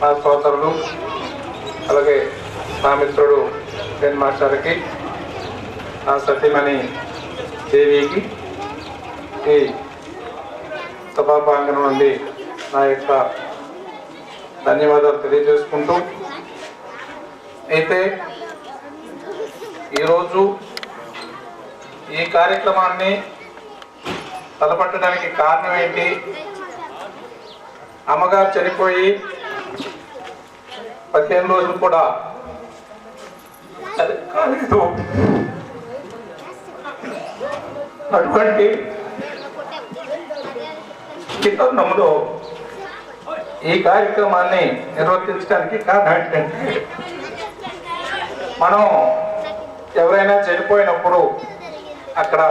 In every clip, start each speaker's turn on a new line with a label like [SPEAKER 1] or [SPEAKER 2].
[SPEAKER 1] నా సోదరులు అలాగే నా మిత్రుడు పెన్ మాస్టర్కి నా సతీమణి దేవికి ఈ సభా ప్రాంగణం నుండి నా యొక్క ధన్యవాదాలు తెలియజేసుకుంటూ అయితే ఈరోజు ఈ కార్యక్రమాన్ని తలపట్టడానికి కారణం ఏంటి? అమ్మగారు చనిపోయి పదిహేను రోజులు కూడా అది కాలేదు అటువంటి చిత్రంలో ఈ కార్యక్రమాన్ని నిర్వర్తించడానికి కారణం ఏంటంటే మనం ఎవరైనా చనిపోయినప్పుడు అక్కడ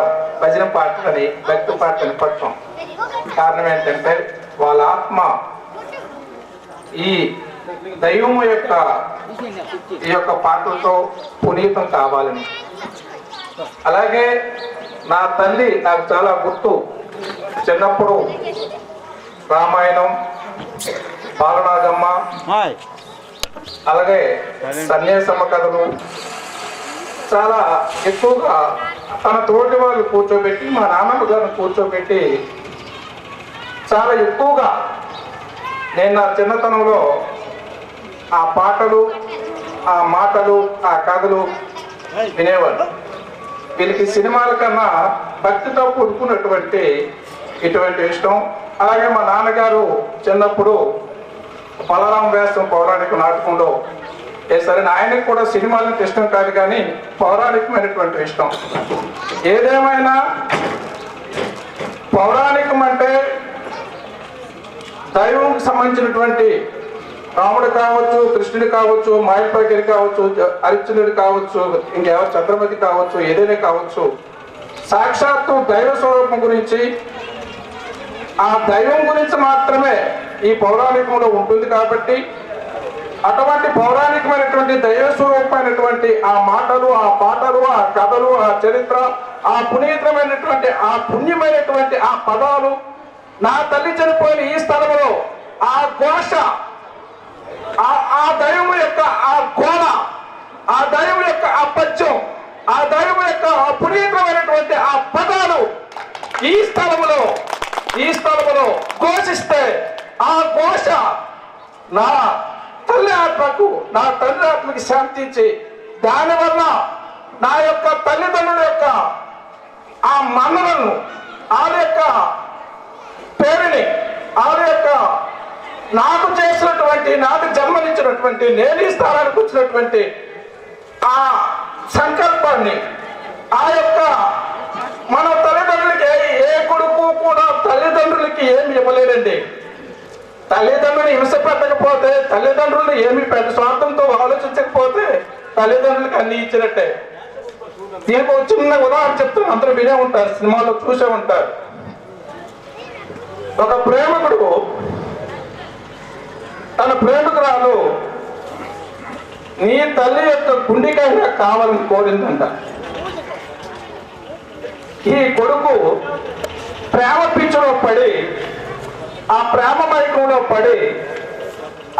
[SPEAKER 1] భజన పాటలని భక్తి పాటలని పట్టం కారణం ఏంటంటే వాళ్ళ ఆత్మ ఈ దైవం యొక్క ఈ యొక్క పాటలతో పునీతం కావాలని. అలాగే నా తల్లి నాకు చాలా గుర్తు. చిన్నప్పుడు రామాయణం బాలనాగమ్మ అలాగే సన్యాసమ్మ కథలు. చాలా ఎక్కువగా తన తోటి వాళ్ళు కూర్చోబెట్టి మా నాన్నమ్మ గారిని కూర్చోబెట్టి చాలా ఎక్కువగా నేను నా చిన్నతనంలో ఆ పాటలు ఆ మాటలు ఆ కథలు వినేవారు వీళ్ళకి సినిమాల కన్నా భక్తితో కూడుకున్నటువంటి ఇటువంటి ఇష్టం. అలాగే మా నాన్నగారు చిన్నప్పుడు బలరాం వ్యాసం పౌరాణిక నాటకంలో సరే ఆయనకు కూడా సినిమాలంటే ఇష్టం కాదు కానీ పౌరాణికమైనటువంటి ఇష్టం. ఏదేమైనా పౌరాణికం అంటే దైవంకి సంబంధించినటువంటి రాముడు కావచ్చు కృష్ణుడు కావచ్చు మాయపగిరి కావచ్చు అర్జునుడు కావచ్చు ఇంకెవరు చంద్రమతి కావచ్చు ఏదైనా కావచ్చు. సాక్షాత్తు దైవ స్వరూపం గురించి ఆ దైవం గురించి మాత్రమే ఈ పౌరాణికంలో ఉంటుంది కాబట్టి అటువంటి పౌరాణికమైనటువంటి దైవ స్వరూపమైనటువంటి ఆ మాటలు ఆ పాటలు ఆ కథలు ఆ చరిత్ర ఆ పునీతమైనటువంటి ఆ పుణ్యమైనటువంటి ఆ పదాలు నా తల్లి చనిపోయిన ఈ స్థలంలో ఆ ఘోష ఆ ఆ దైవం యొక్క ఆ గోళ ఆ దైవం యొక్క ఆ పద్యం ఆ దైవం యొక్క ఆ పునీతమైనటువంటి ఆ పదాలు ఈ స్థలములో ఈ స్థలములో ఘోషిస్తే ఆ ఘోష నా తల్లి ఆత్మకు నా తల్లి ఆత్మకి శాంతించి దానివల్ల నా యొక్క తల్లిదండ్రుల యొక్క ఆ మన్నలను ఆ యొక్క పేరుని ఆ యొక్క నాకు చేసినటువంటి నాకు జన్మనిచ్చినటువంటి నేను ఈ స్థానానికి వచ్చినటువంటి ఆ సంకల్పాన్ని ఆ యొక్క మన తల్లిదండ్రులకి ఏ కొడుకు కూడా తల్లిదండ్రులకి ఏమి ఇవ్వలేదండి. తల్లిదండ్రులు హింస పెట్టకపోతే తల్లిదండ్రులు ఏమి పెద్ద స్వార్థంతో ఆలోచించకపోతే తల్లిదండ్రులకి అన్ని ఇచ్చినట్టే. దీనికి ఒక చిన్న ఉదాహరణ చెప్తాను అందరూ వినే ఉంటారు సినిమాలో చూసే ఉంటారు. ఒక ప్రేమికుడు తన ప్రేమికురాలు నీ తల్లి యొక్క గుండెకాయ కావాలని కోరిందంట. ఈ కొడుకు ప్రేమ పిచ్చిలో పడి ఆ ప్రేమ మైకంలో పడి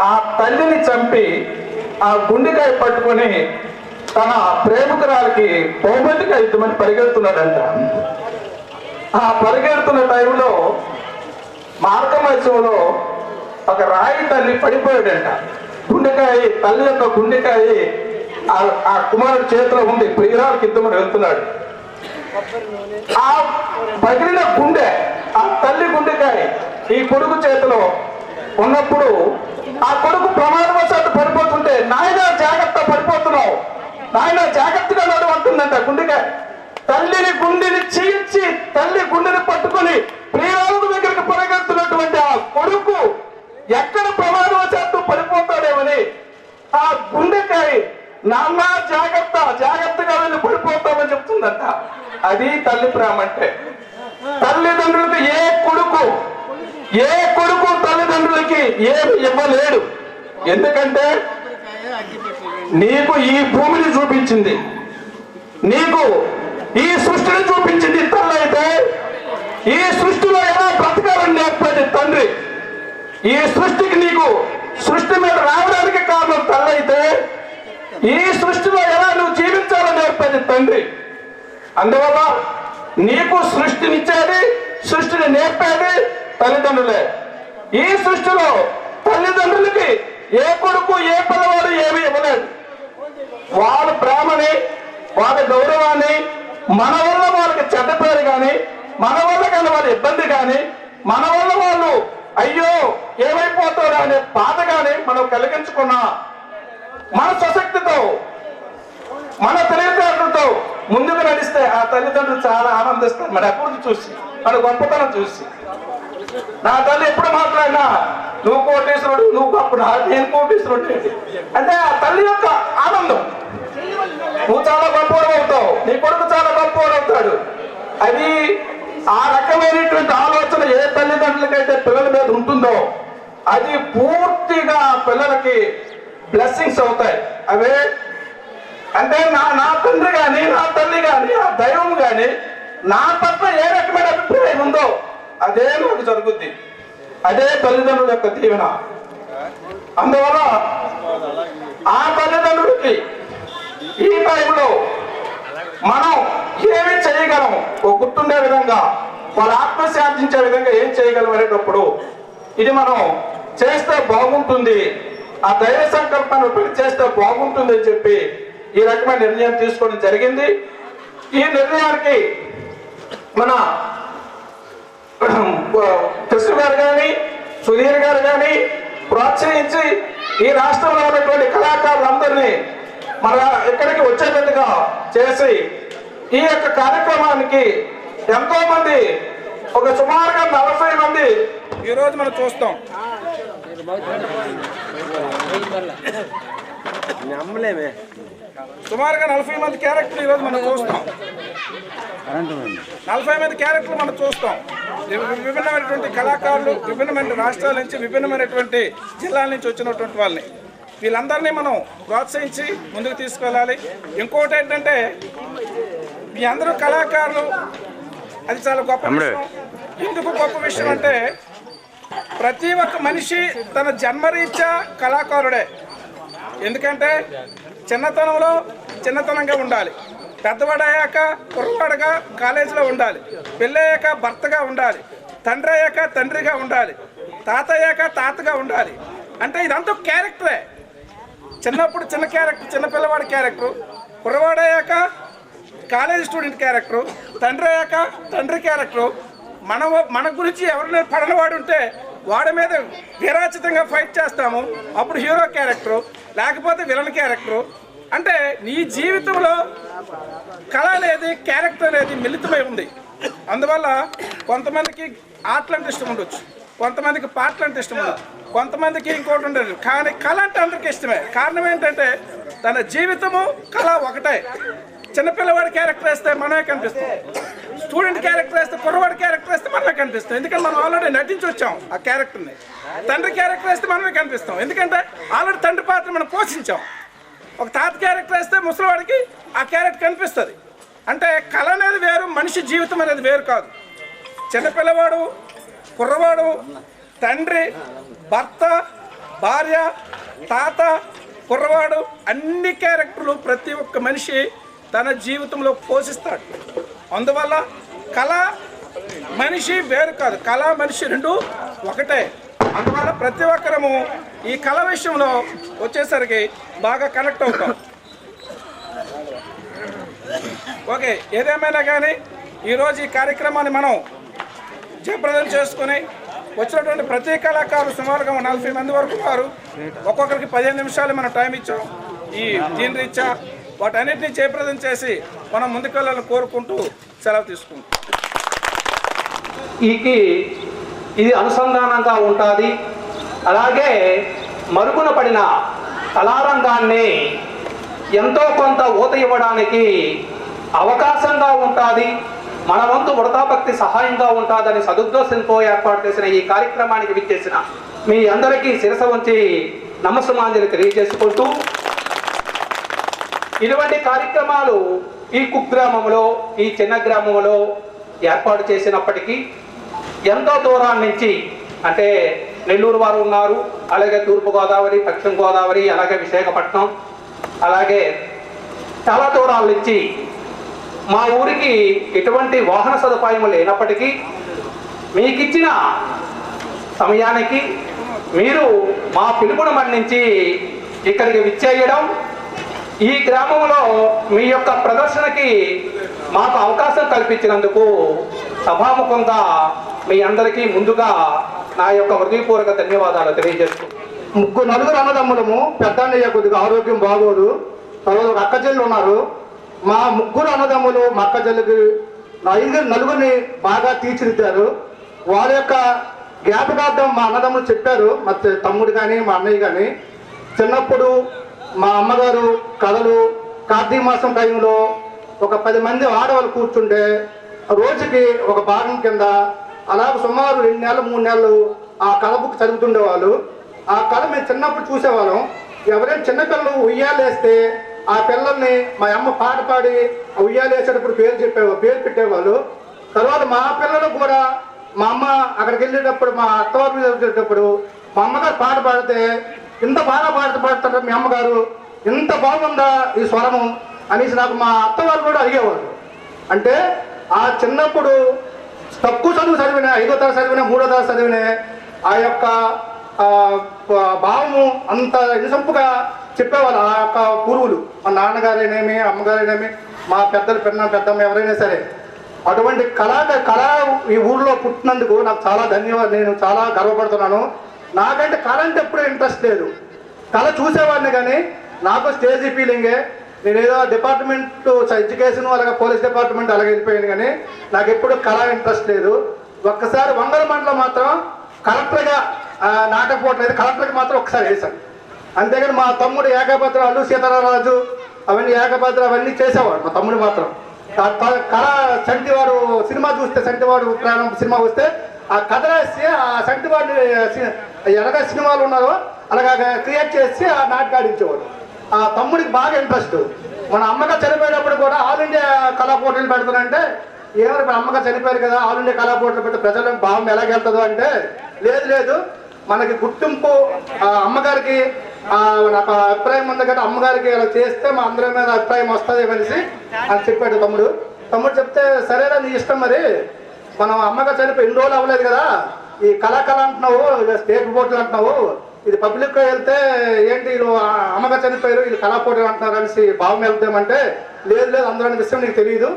[SPEAKER 1] ఆ తల్లిని చంపి ఆ గుండెకాయ పట్టుకొని తన ప్రేమికురాలకి బహుమతిగా ఇద్దామని పరిగెడుతున్నాడంట. ఆ పరిగెడుతున్న టైంలో మార్గమత్యంలో ఒక రాయి తల్లి పడిపోయాడంట. గుండెకాయ తల్లి యొక్క గుండెకాయ ఆ- ఆ చేతిలో ఉంది ప్రియురాలు కింద వెళ్తున్నాడు. ఆ పగిలిన గుండె ఆ తల్లి గుండెకాయ ఈ కొడుకు చేతిలో ఉన్నప్పుడు ఆ కొడుకు ప్రమాదవశాత్తు పడిపోతుంటే నాయన జాగ్రత్త పడిపోతున్నావు. నాయన జాగ్రత్తగా నడు అంటుందంట గుండెకాయ. తల్లిని గుండెని చీల్చి తల్లి గుండెని పట్టుకొని ప్రియురాలకు దగ్గరికి పరిగెత్తున్నటువంటి ఆ కొడుకు ఎక్కడ ప్రమాదవశాత్తు పడిపోతాడేమని ఆ గుండెకాయ నాన్న జాగ్రత్త జాగ్రత్తగా వెళ్ళి పడిపోతామని చెప్తుందంట అది తల్లి ప్రేమ అంటే తల్లిదండ్రులకు ఏ కొడుకు ఏ కొడుకు తల్లిదండ్రులకి ఏమి ఇవ్వలేడు ఎందుకంటే నీకు ఈ భూమిని చూపించింది నీకు ఈ సృష్టిని చూపించింది తల్లి అయితే ఈ సృష్టిలో ఎలా బ్రతకాలని నేర్పేది తండ్రి ఈ సృష్టికి నీకు సృష్టి సృష్టి మీద రావడానికి కారణం తల్లి అయితే ఈ సృష్టిలో ఎలా నువ్వు జీవించాలని నేర్పేది తండ్రి అందువల్ల నీకు సృష్టినిచ్చేది సృష్టిని నేర్పేది తల్లిదండ్రులే ఈ సృష్టిలో తల్లిదండ్రులకి ఏ కొడుకు ఏ పిల్లవాడు ఏమీ ఇవ్వలేదు వాళ్ళ ప్రేమని వాళ్ళ గౌరవాన్ని మన వల్ల వాళ్ళకి చెడ్డ పేరు కానీ మన వల్ల కానీ వాళ్ళ ఇబ్బంది కానీ మన వల్ల వాళ్ళు అయ్యో ఏమైపోతారు అనే బాధ కానీ మనం కలిగించుకున్న మన స్వశక్తితో మన తెలివితేటలతో ముందుకు నడిస్తే ఆ తల్లిదండ్రులు చాలా ఆనందిస్తారు. మన అభివృద్ధి చూసి మన గొప్పతనం చూసి. నా తల్లి ఎప్పుడు మాట్లాడినా నువ్వు కోటేశ్వరుడు నువ్వు గొప్ప నేను కోటేశ్వరుడు అంటే ఆ తల్లి యొక్క ఆనందం. నువ్వు చాలా గొప్పవాడు అవుతావు. నీ కొడుకు చాలా గొప్పవాడు అవుతాడు. అది ఆ రకమైనటువంటి ఆలోచన ఏ తల్లిదండ్రులకైతే పిల్లల మీద ఉంటుందో అది పూర్తిగా పిల్లలకి బ్లెస్సింగ్స్ అవుతాయి. అవే అంటే నా నా తండ్రి కానీ నా తల్లి కానీ ఆ దైవం కానీ నా పట్ల ఏ రకమైన అభిప్రాయం ఉందో అదే నాకు జరుగుద్ది. అదే తల్లిదండ్రుల యొక్క దీవెన. అందువల్ల ఆ తల్లిదండ్రులకి ఈ టైంలో మనం ఏమి చేయగలం ఒక గుర్తుండే విధంగా వాళ్ళ ఆత్మశాంతించే విధంగా ఏం చేయగలం అనేటప్పుడు ఇది మనం చేస్తే బాగుంటుంది ఆ దైవ సంకల్పాన్ని పెళ్ళి చేస్తే బాగుంటుంది అని చెప్పి ఈ రకమైన నిర్ణయం తీసుకోవడం జరిగింది. ఈ నిర్ణయానికి మన కృష్ణ గారు కానీ సుధీర్ గారు కానీ ప్రోత్సహించి ఈ రాష్ట్రంలో ఉన్నటువంటి కళాకారులందరినీ మన ఇక్కడికి వచ్చేటట్టుగా చేసి ఈ యొక్క కార్యక్రమానికి ఎంతో మంది ఒక సుమారుగా నలభై మంది ఈ రోజు మనం చూస్తాం.
[SPEAKER 2] నమ్మలేమే.
[SPEAKER 1] సుమారుగా నలభై మంది క్యారెక్టర్లు ఈరోజు మనం చూస్తాం. నలభై మంది క్యారెక్టర్లు మనం చూస్తాం. విభిన్నమైనటువంటి కళాకారులు విభిన్నమైన రాష్ట్రాల నుంచి విభిన్నమైనటువంటి జిల్లాల నుంచి వచ్చినటువంటి వాళ్ళని. వీళ్ళందరినీ మనం ప్రోత్సహించి ముందుకు తీసుకెళ్ళాలి. ఇంకోటి ఏంటంటే మీ అందరూ కళాకారులు. అది చాలా గొప్ప విషయం. ఎందుకు గొప్ప విషయం అంటే ప్రతి ఒక్క మనిషి తన జన్మరీత్యా కళాకారుడే. ఎందుకంటే చిన్నతనంలో చిన్నతనంగా ఉండాలి. పెద్దవాడయ్యాక కుర్రవాడుగా కాలేజీలో ఉండాలి. పెళ్ళయ్యాక భర్తగా ఉండాలి. తండ్రి అయ్యాక తండ్రిగా ఉండాలి. తాత అయ్యాక తాతగా ఉండాలి. అంటే ఇదంతా క్యారెక్టరే. చిన్నప్పుడు చిన్న క్యారెక్టర్ చిన్న పిల్లవాడి క్యారెక్టర్ కుర్రవాడయ్యాక కాలేజ్ స్టూడెంట్ క్యారెక్టరు తండ్రి అయ్యాక తండ్రి క్యారెక్టరు మన మన గురించి ఎవరిని పడనవాడు ఉంటే వాడి మీద విరాచితంగా ఫైట్ చేస్తాము. అప్పుడు హీరో క్యారెక్టరు లేకపోతే విలన్ క్యారెక్టరు అంటే నీ జీవితంలో కళ అనేది క్యారెక్టర్ అనేది మిళితమై ఉంది. అందువల్ల కొంతమందికి ఆటలు అంటే ఇష్టం ఉండొచ్చు. కొంతమందికి పాటలు అంటే ఇష్టం ఉండదు కొంతమందికి ఇంకోటి ఉండదు. కానీ కళ అంటే అందరికీ ఇష్టమే. కారణం ఏంటంటే తన జీవితము కళ ఒకటే. చిన్నపిల్లవాడి క్యారెక్టర్ వేస్తే మనమే కనిపిస్తాం. స్టూడెంట్ క్యారెక్టర్ వేస్తే కుర్రవాడి క్యారెక్టర్ వేస్తే మనమే కనిపిస్తాం. ఎందుకంటే మనం ఆల్రెడీ నటించి వచ్చాం ఆ క్యారెక్టర్ని. తండ్రి క్యారెక్టర్ వేస్తే మనమే కనిపిస్తాం. ఎందుకంటే ఆల్రెడీ తండ్రి పాత్ర మనం పోషించాం. ఒక తాత క్యారెక్టర్ వేస్తే ముసలివాడికి ఆ క్యారెక్టర్ కనిపిస్తుంది. అంటే కళ అనేది వేరు మనిషి జీవితం అనేది వేరు కాదు. చిన్నపిల్లవాడు కుర్రవాడు తండ్రి భర్త భార్య తాత కుర్రవాడు అన్ని క్యారెక్టర్లు ప్రతి ఒక్క మనిషి తన జీవితంలో పోషిస్తాడు. అందువల్ల కళ మనిషి వేరు కాదు కళ మనిషి రెండు ఒకటే. అందువల్ల ప్రతి ఒక్కరము ఈ కళ విషయంలో వచ్చేసరికి బాగా కనెక్ట్ అవుతాం. ఓకే ఏదేమైనా కానీ ఈరోజు ఈ కార్యక్రమాన్ని మనం జయప్రదం చేసుకొని వచ్చినటువంటి ప్రతి కళాకారులు సుమారుగా నలభై మంది వరకు వారు ఒక్కొక్కరికి పదిహేను నిమిషాలు మనం టైం ఇచ్చాం. ఈ దీని రీత్యా వాటన్నిటిని చేప్రదం చేసి మనం ముందుకెళ్ళాలని కోరుకుంటూ సెలవు తీసుకుంటాం
[SPEAKER 3] ఈకి ఇది అనుసంధానంగా ఉంటుంది. అలాగే మరుగున పడిన కళారంగాన్ని ఎంతో కొంత ఊత ఇవ్వడానికి అవకాశంగా ఉంటుంది. మన వంతు వృతాభక్తి సహాయంగా ఉంటుందని సదుద్దేశంతో ఏర్పాటు చేసిన ఈ కార్యక్రమానికి విచ్చేసిన మీ అందరికీ శిరస ఉంచి నమస్సుమాంజలి తెలియజేసుకుంటూ ఇటువంటి కార్యక్రమాలు ఈ కుగ్రామంలో ఈ చిన్న గ్రామంలో ఏర్పాటు చేసినప్పటికీ ఎంతో దూరం నుంచి అంటే నెల్లూరు వారు ఉన్నారు అలాగే తూర్పుగోదావరి పశ్చిమ గోదావరి అలాగే విశాఖపట్నం అలాగే చాలా దూరాల నుంచి మా ఊరికి ఎటువంటి వాహన సదుపాయం లేనప్పటికీ మీకు ఇచ్చిన సమయానికి మీరు మా పిలుపును మన్నించి ఇక్కడికి విచ్చేయడం ఈ గ్రామంలో మీ యొక్క ప్రదర్శనకి మాకు అవకాశం కల్పించినందుకు సభాముఖంగా మీ అందరికీ ముందుగా నా యొక్క హృదయపూర్వక ధన్యవాదాలు తెలియజేస్తూ.
[SPEAKER 2] ముగ్గురు నలుగురు అన్నదమ్ములము పెద్ద అన్నయ్య కొద్దిగా ఆరోగ్యం బాగోదు తర్వాత ఒక అక్క చెల్లి ఉన్నారు. మా ముగ్గురు అన్నదమ్ములు మా అక్క చెల్లికి ఐదుగురు నలుగురిని బాగా తీర్చిదిద్దారు. వారి యొక్క జ్ఞాపకార్థం మా అన్నదమ్ములు చెప్పారు. మా తమ్ముడు కానీ మా అన్నయ్య కానీ చిన్నప్పుడు మా అమ్మగారు కథలు కార్తీక మాసం టైంలో ఒక పది మంది ఆడవాళ్ళు కూర్చుంటే రోజుకి ఒక భాగం కింద అలా సుమారు రెండు నెలలు మూడు నెలలు ఆ కథ బుక్ చదువుతుండేవాళ్ళు. ఆ కథ మేము చిన్నప్పుడు చూసేవాళ్ళం. ఎవరైనా చిన్నపిల్లలు ఉయ్యాలేస్తే ఆ పిల్లల్ని మా అమ్మ పాట పాడి ఆ ఉయ్యాలేసేటప్పుడు పేరు చెప్పేవాళ్ళు పేరు పెట్టేవాళ్ళు. తర్వాత మా పిల్లలకు కూడా మా అమ్మ అక్కడికి వెళ్ళేటప్పుడు మా అత్తవారి మీద వచ్చేటప్పుడు మా అమ్మగారు పాట పాడితే ఇంత బాగా పాట పాడుతారు మీ అమ్మగారు ఇంత బాగుందా ఈ స్వరము? అనేసి నాకు మా అత్తవారు కూడా అడిగేవారు. అంటే ఆ చిన్నప్పుడు తక్కువ చదువు చదివిన ఐదో తరగతి చదివిన మూడో తరగతి చదివిన ఆ యొక్క భావము అంత నిజంపుగా చెప్పేవాళ్ళు. ఆ యొక్క పూర్వులు మా నాన్నగారేనేమి అమ్మగారేనేమి మా పెద్దలు పెన్న పెద్దమ్మ ఎవరైనా సరే అటువంటి కళా కళ ఈ ఊర్లో పుట్టినందుకు నాకు చాలా ధన్యవాదాలు. నేను చాలా గర్వపడుతున్నాను. నాకంటే కళ అంటే ఎప్పుడూ ఇంట్రెస్ట్ లేదు. కళ చూసేవాడిని కానీ నాకు స్టేజీ ఫీలింగే. నేను ఏదో డిపార్ట్మెంట్ ఎడ్యుకేషన్ అలాగే పోలీస్ డిపార్ట్మెంట్ అలాగే వెళ్ళిపోయాను కానీ నాకు ఎప్పుడు కళ ఇంట్రెస్ట్ లేదు. ఒక్కసారి వంగల మండలం మాత్రం కలెక్టర్గా నాటకపోవట్లేదు కలెక్టర్కి మాత్రం ఒకసారి వేశాను. అంతేగాని మా తమ్ముడు ఏకభద్ర అల్లు సీతారామరాజు అవన్నీ ఏకభద్ర అవన్నీ చేసేవాడు మా తమ్ముడు మాత్రం. కళ సంటివాడు సినిమా చూస్తే సంటివాడు ప్రాణం సినిమా వస్తే ఆ కథ రాసి ఆ సంటివాడిని ఎలాగ సినిమాలు ఉన్నారో అలాగా క్రియేట్ చేసి ఆ నాటకాడించేవాడు. ఆ తమ్ముడికి బాగా ఇంట్రెస్ట్. మన అమ్మగా చనిపోయినప్పుడు కూడా ఆల్ ఇండియా కళా పోటీలు పెడతానంటే ఏమైనా ఇప్పుడు అమ్మగా చనిపోయారు కదా ఆల్ ఇండియా కళా పోటీలు పెడితే ప్రజల భావం ఎలాగెళ్తుందో అంటే లేదు లేదు. మనకి గుర్తింపు ఆ అమ్మగారికి నాకు అభిప్రాయం ఉంది కదా అమ్మగారికి ఇలా చేస్తే మా అందరి మీద అభిప్రాయం వస్తుంది అనేసి అని చెప్పాడు తమ్ముడు. తమ్ముడు చెప్తే సరేనా నీ ఇష్టం మరి. మనం అమ్మగా చనిపోయి ఎన్ని రోజులు అవ్వలేదు కదా. ఈ కళాకళ అంటున్నావు ఇలా స్టేట్ బోర్డులు అంటున్నావు. ఇది పబ్లిక్ వెళ్తే ఏంటి వీళ్ళు అమ్మగా చనిపోయారు వీళ్ళు కళా అంటున్నారు అనేసి భావం వెళ్తామంటే లేదు లేదు అందరూ అనే విషయం నీకు తెలియదు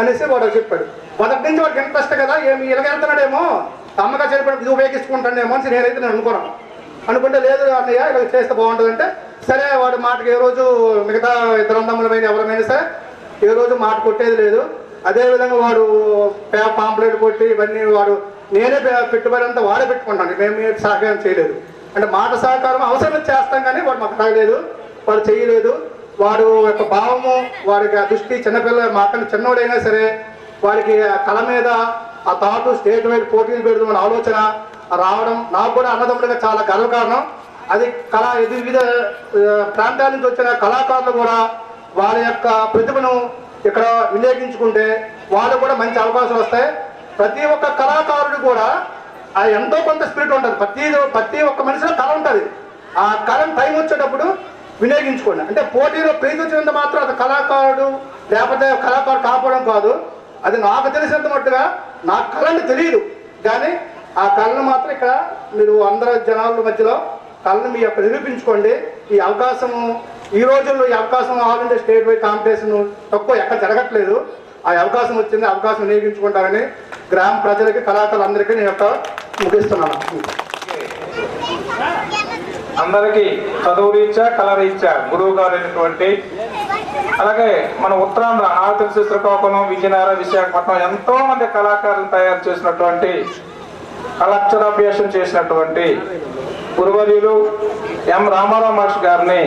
[SPEAKER 2] అనేసి వాడు చెప్పాడు. మొదటి నుంచి వాడికి ఇంట్రెస్ట్ కదా ఏమి ఇలాగ వెళ్తున్నాడేమో అమ్మగా చనిపోయినప్పుడు ఇది ఉపయోగించుకుంటాడేమో అని నేనైతే నేను అనుకున్నాను అనుకుంటే లేదు అన్నయ్య ఇలా చేస్తే బాగుంటుందంటే సరే వాడు మాటకి ఏ రోజు మిగతా ఇద్దరు అందములమైన ఎవరమైనా సరే ఏ రోజు మాట కొట్టేది లేదు. అదే విధంగా వాడు పే- పాంప్లెట్ కొట్టి ఇవన్నీ వాడు నేనే పెట్టుబడి అంతా వాడే పెట్టుకుంటాను. మేము సహకారం చేయలేదు. అంటే మాట సహకారం అవసరం చేస్తాం కానీ వాడు మాకు తాగలేదు వాడు చేయలేదు. వాడు యొక్క భావము వాడికి ఆ దృష్టి చిన్నపిల్ల మాకన్నా చిన్నోడైనా సరే వారికి కళ మీద ఆ తాటు స్టేట్ వైడ్ పోటీలు పెడదామని ఆలోచన రావడం నాకు కూడా అన్నదమ్ముడిగా చాలా గర్వకారణం అది కళ వివిధ ప్రాంతాల నుంచి వచ్చిన కళాకారులు కూడా వాళ్ళ యొక్క ప్రతిభను ఇక్కడ వినియోగించుకుంటే వాళ్ళు కూడా మంచి అవకాశాలు వస్తాయి. ప్రతి ఒక్క కళాకారుడు కూడా ఆ ఎంతో కొంత స్పిరిట్ ఉంటుంది. ప్రతి ప్రతి ఒక్క మనిషిలో కళ ఉంటుంది. ఆ కళను టైం వచ్చేటప్పుడు వినియోగించుకోండి అంటే పోటీలో ప్రీతి వచ్చినంత మాత్రం అది కళాకారుడు లేకపోతే కళాకారుడు కాపాడడం కాదు. అది నాకు తెలిసినంత మట్టుగా నా కళని తెలియదు. కానీ ఆ కళను మాత్రం ఇక్కడ మీరు అందరు జనాల మధ్యలో కళను మీ యొక్క నిరూపించుకోండి. ఈ అవకాశము ఈ రోజుల్లో ఈ అవకాశం all India state wide competition తక్కువ ఎక్కడ జరగట్లేదు. ఆ అవకాశం వచ్చింది అవకాశం వినియోగించుకుంటారని గ్రామ ప్రజలకి కళాకారులందరికీ నేను యొక్క ముగిస్తున్నాను.
[SPEAKER 1] అందరికీ చదువు రీత్యా కళ రీత్యా గురువు గారైనటువంటి అలాగే మన ఉత్తరాంధ్ర ఆర్థిక తెలిసి శ్రీకాకుళం విజయనగరం విశాఖపట్నం ఎంతో మంది కళాకారులు తయారు చేసినటువంటి కళాక్షరాభ్యాసం చేసినటువంటి గురువర్యులు ఎం రామారావు మాస్టర్ గారిని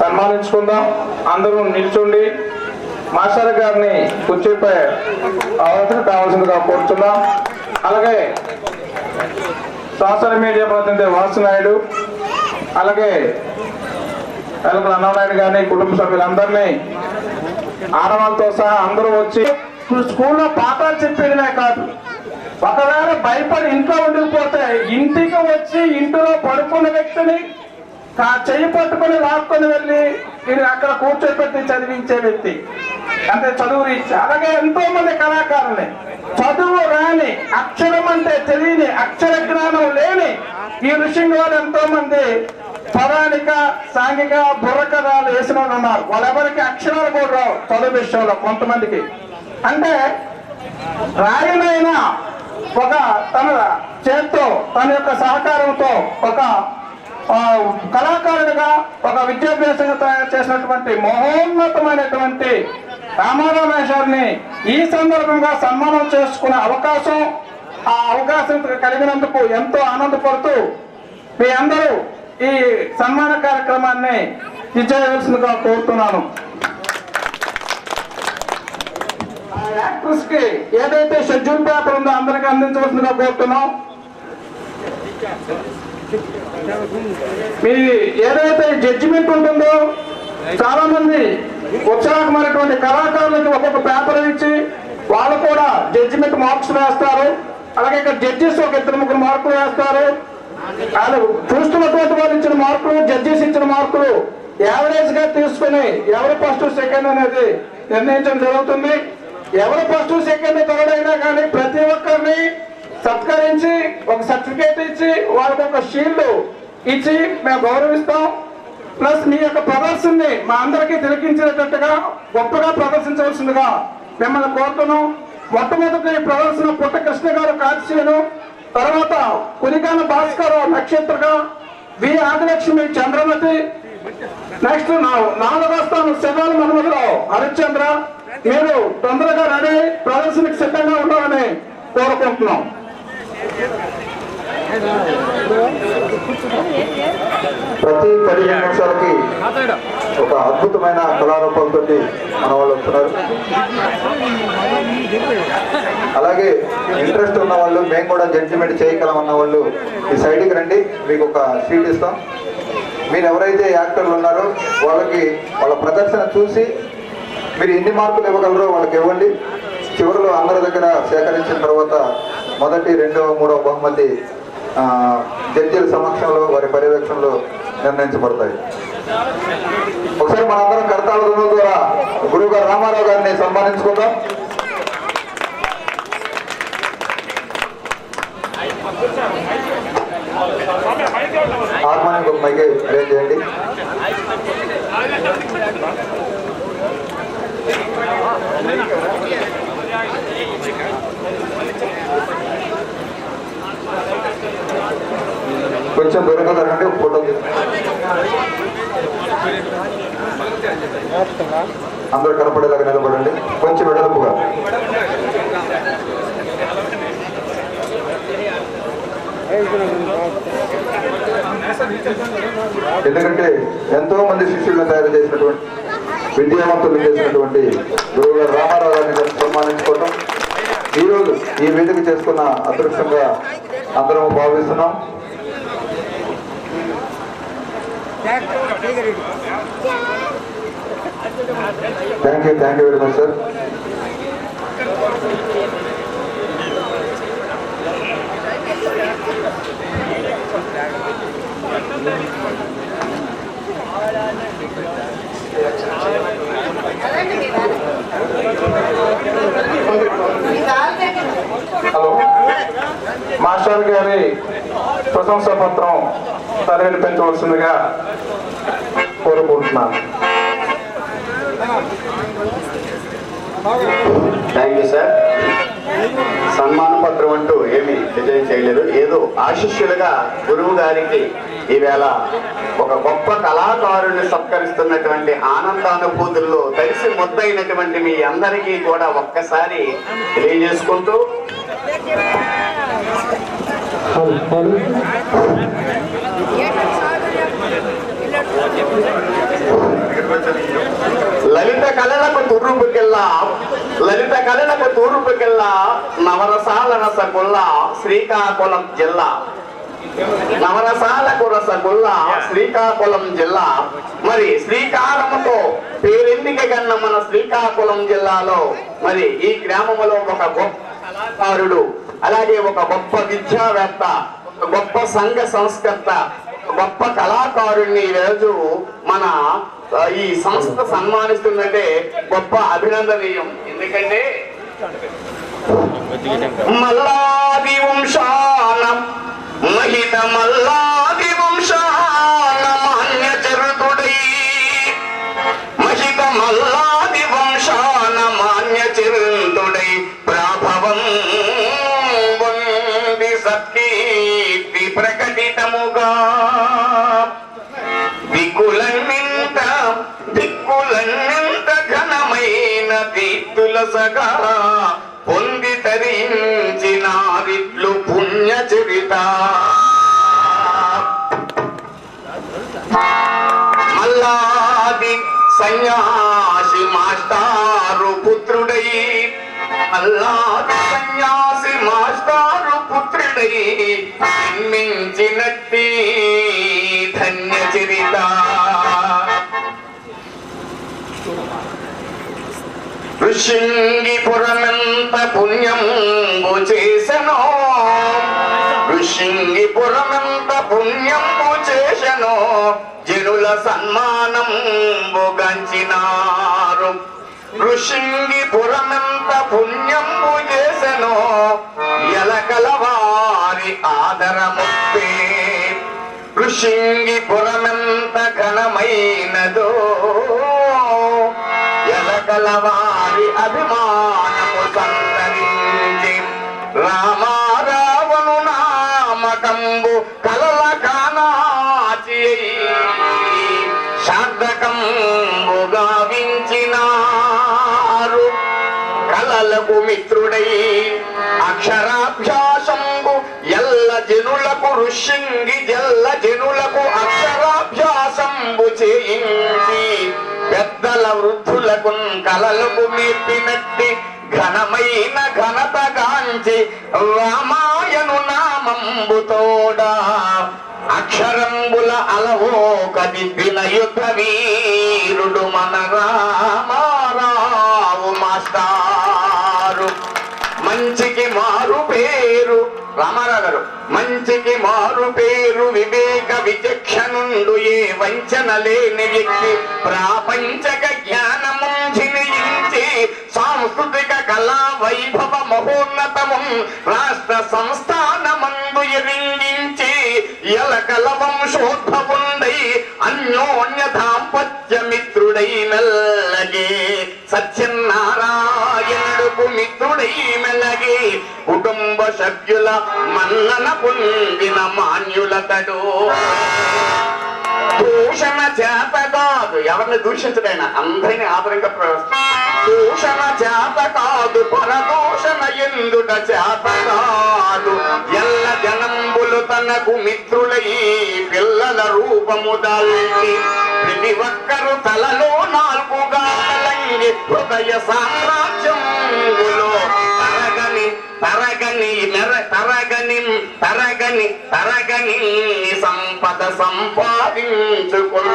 [SPEAKER 1] సన్మానించుకుందాం. అందరూ నిల్చుండి. మాస్టర్ గారిని కుర్చీపై అవసరం కావాల్సిందిగా కోరుతున్నాం అలాగే సోషల్ మీడియా ప్రతినిధి వాసునాయుడు అలాగే ఎలకల అన్ననాయుడు గారిని కుటుంబ సభ్యులందరినీ ఆడవాళ్ళతో సహా అందరూ వచ్చి స్కూల్లో పాఠాలు చెప్పేదినే కాదు. ఒకవేళ భయపడి ఇంట్లో ఉండిపోతే ఇంటికి వచ్చి ఇంటిలో పడుకున్న వ్యక్తిని చెయ్యి పట్టుకొని లాక్కొని వెళ్ళి ఈయన అక్కడ కూర్చోబెట్టి చదివించే వ్యక్తి. అంటే చదువు రీత్యా. అలాగే ఎంతో మంది కళాకారులే. చదువు రాని అక్షరం అంటే తెలియని అక్షర జ్ఞానం లేని ఈ ఋషింగ్ వాళ్ళు ఎంతో మంది పౌరాణిక సాంఘిక బుర్రకథాలు వేసిన వాళ్ళు ఉన్నారు. వాళ్ళెవరికి అక్షరాలు కూడా రావు చదువు విషయంలో కొంతమందికి. అంటే రాయనైనా ఒక తన చేత్తో తన యొక్క సహకారంతో ఒక కళాకారుడిగా ఒక విద్యాభ్యాసంగా తయారు చేసినటువంటి మహోన్నతమైనటువంటి రామారావు మహేశ్వరిని ఈ సందర్భంగా సన్మానం చేసుకునే అవకాశం ఆ అవకాశం కలిగినందుకు ఎంతో ఆనందపడుతూ మీ అందరూ ఈ సన్మాన కార్యక్రమాన్ని విజయవలసిందిగా కోరుతున్నాను ఆ యాక్ట్రెస్కి ఏదైతే షెడ్యూల్ పేపర్ ఉందో అందరికీ అందించవలసిందిగా కోరుతున్నాం. మీ ఏదైతే జడ్జిమెంట్ ఉంటుందో చాలా మంది ఉత్సాహమైనటువంటి కళాకారులకి ఒక్కొక్క పేపర్ ఇచ్చి వాళ్ళు కూడా జడ్జిమెంట్ మార్క్స్ వేస్తారు. అలాగే ఇక్కడ జడ్జెస్ ఒక ఇద్దరు ముగ్గురు మార్కులు వేస్తారు. వాళ్ళు చూస్తున్నటువంటి వాళ్ళు ఇచ్చిన మార్కులు జడ్జెస్ ఇచ్చిన మార్కులు యావరేజ్గా తీసుకుని ఎవరు ఫస్ట్ సెకండ్ అనేది నిర్ణయించడం జరుగుతుంది. ఎవరు ఫస్ట్ సెకండ్ థర్డ్ అయినా కానీ ప్రతి ఒక్కరిని సత్కరించి ఒక సర్టిఫికేట్ ఇచ్చి వాళ్ళకి ఒక షీల్డ్ ఇచ్చి మేము గౌరవిస్తాం. ప్లస్ మీ యొక్క ప్రదర్శనని మా అందరికీ తిలకించేటట్టుగా గొప్పగా ప్రదర్శించవలసిందిగా మిమ్మల్ని కోరుతున్నాం. మొట్టమొదటి ప్రదర్శన పుట్ట కృష్ణ గారు కాశీను తర్వాత కురికాన భాస్కర్ నక్షత్రగా వి ఆదిలక్ష్మి చంద్రమతి. నెక్స్ట్ నాలుగో స్థానం శివాల మన్మధురావు హరిశ్చంద్ర. మీరు తొందరగా రెడీ ప్రదర్శనకు సిద్ధంగా ఉండాలని కోరుకుంటున్నాం.
[SPEAKER 4] ప్రతి పదిహేను నిమిషాలకి ఒక అద్భుతమైన కళారూపంతో మన వాళ్ళు వస్తున్నారు. అలాగే ఇంట్రెస్ట్ ఉన్న వాళ్ళు మేము కూడా జడ్జిమెంట్ చేయగలం అన్న వాళ్ళు ఈ సైడ్కి రండి మీకు ఒక సీట్ ఇస్తాం. మీరు ఎవరైతే యాక్టర్లు ఉన్నారో వాళ్ళకి వాళ్ళ ప్రదర్శన చూసి మీరు ఎన్ని మార్కులు ఇవ్వగలరో వాళ్ళకి ఇవ్వండి. చివరిలో అందరి దగ్గర సేకరించిన తర్వాత మొదటి రెండవ మూడవ బహుమతి జడ్జీల సమక్షంలో వారి పర్యవేక్షణలో నిర్ణయించబడతాయి. ఒకసారి మనందరం కర్తాల ధ్వనుల ద్వారా గురువుగారు రామారావు గారిని సన్మానించుకుందాం. హార్మోనియం ఒక మైకే అరేంజ్ చేయండి. కొంచెం దొరకదండి ఫోటో అందరూ కనపడేలాగా నిలబడండి. కొంచెం వెడల్పుగా. ఎందుకంటే ఎంతో మంది శిష్యులను తయారు చేసినటువంటి విద్యావంతులు చేసినటువంటి గురువుల రామారావు గారిని మనం సన్మానించుకోవటం. ఈ రోజు ఈ వేదిక చేసుకున్న అదృష్టంగా అందరం భావిస్తున్నాం. Thank you thank you very much sir
[SPEAKER 1] hello master గారి ప్రశంసా పత్రం పరిగణించవలసిందిగా కోరుకుంటున్నాను.
[SPEAKER 5] థ్యాంక్ యూ సార్ సన్మాన పత్రం అంటూ ఏమీ డిజైన్ చేయలేదు. ఏదో ఆశిష్యులుగా గురువు గారికి ఈవేళ ఒక గొప్ప కళాకారుని సత్కరిస్తున్నటువంటి ఆనందానుభూతుల్లో కలిసి ముద్దయినటువంటి మీ అందరికీ కూడా ఒక్కసారి తెలియజేసుకుంటూ లలిత కళలకు తూర్పుకెల్లా లలిత కళలకు తూర్పుకెల్లా నవరసాల రసగుల్లా శ్రీకాకుళం జిల్లా. నవరసాలకు రసగుల్ల శ్రీకాకుళం జిల్లా. మరి శ్రీకారముతో పేరెందుక కన్న మన శ్రీకాకుళం జిల్లాలో? మరి ఈ గ్రామములో ఒక గొప్ప కళాకారుడు అలాగే ఒక గొప్ప విద్యావేత్త గొప్ప సంఘ సంస్కర్త గొప్ప కళాకారుణ్ణి ఈరోజు మన ఈ సంస్థ సన్మానిస్తుందంటే గొప్ప అభినందనీయం. ఎందుకంటే మల్లాది వంశానం మహిత మల్లా దీప్తుల సగా పొంది తరించినారిట్లు పుణ్య చరిత. మల్లాది సన్యాసి మాస్టారు పుత్రుడై. మల్లాది సన్యాసి మాస్టారు పుత్రుడై జన్మించినట్టి ధన్య చరిత. ఋషింగిపురమెంత పుణ్యంబు చేసనో ఋషింగిపురమెంత పుణ్యంబు చేసనో జనుల సన్మానంబు గంచినారు. ఋషింగిపురమెంత పుణ్యంబు చేసనో ఎలకల వారి ఆదరముక్తే ఋషింగిపురమెంత ఘనమైనదో? ఎలకల వారి కలల కానాచి శార్థకంబు గావించినారు కలలకు మిత్రుడై అక్షరాభ్యాసంబు ఎల్ల జనులకు ఋషింగి జల్ల జనులకు అక్షరాభ్యాసంబు చేయించి పెద్దల వృద్ధులకు కలలకు నేర్పినట్టి ఘనమైన ఘనత గాంచి నామంబుతోడా అక్షరంబుల అలవోక దిద్దిన యుద్ధ వీరుడు మన రామారావు మాస్టారు. మంచికి మారు పేరు రామారావు గారు. మంచికి మారు పేరు వివేక విచక్షణుండు ఏ వంచన లేని వ్యక్తి. ప్రాపంచక జ్ఞానము సాంస్కృతిక కళా వైభవ మహోన్నతము రాష్ట్ర సంస్థ వంశోద్భవుండై అన్యోన్య దాంపత్య మిత్రుడై మెల్లగే సత్యనారాయణుడుకు మిత్రుడై మెల్లగే కుటుంబ సభ్యుల మన్నన పొందిన మాన్యులతడు. దూషణ చేత కాదు ఎవరిని దూషించడైనా అందరినీ ఆదరంగా ప్రవేశిస్తాడు దూషణ చేత కాదు పరదూషణ ఎందుట చేత కాదు ఎల్ల జనంబులు తనకు మిత్రులై పిల్లల రూపము దాల్చి ప్రతి ఒక్కరు తలలో నాలుగుగా కలంగి హృదయ సామ్రాజ్యములో తరగని తరగని తరగని తరగని తరగని సంపద సంపాదించుకున్న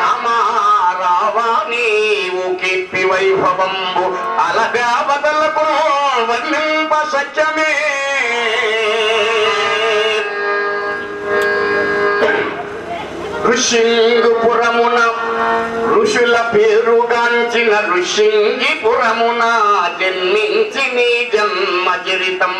[SPEAKER 5] రామారావా నీవు కీర్తి వైభవంబు అలగా బదలకు వర్ణింప సత్యమే. ఋషింగుపురమున ఋషుల పేరుగాంచిన ఋషింగిపురమున జన్మించి నీ జన్మ చరితం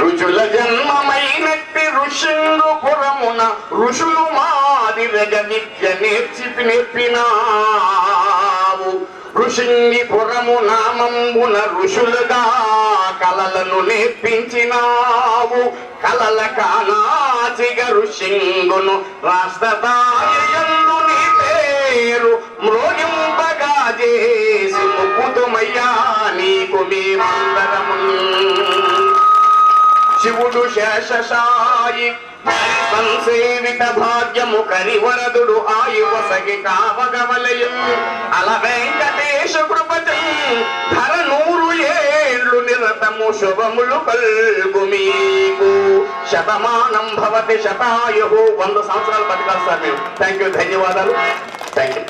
[SPEAKER 5] ఋషుల జన్మమైనట్టి ఋషింగుపురమున ఋషులు మాదిరగ విద్య నేర్చి నేర్పినా ఋషింగిపురము నామంబున ఋషులుగా కలలను నేర్పించినావు. కలల కానాచిగ ఋషింగును రాష్ట్రదాయందు నీ పేరు మ్రోగింపగా చేసి ముక్కుతుమయ్యా నీకు మేమందరము శివుడు శేషశాయి సంసేవిత భాగ్యము కరివరదుడు ఆయువసగి కావగవలయం అల వెంకటేశ కృపచం ధర నూరు ఏళ్ళు నిరతము శుభములు కల్గు మీకు. శతమానం భవతి శతాయు. వంద సంవత్సరాలు బతకాలి సార్ మేము థ్యాంక్ యూ ధన్యవాదాలు. Thank you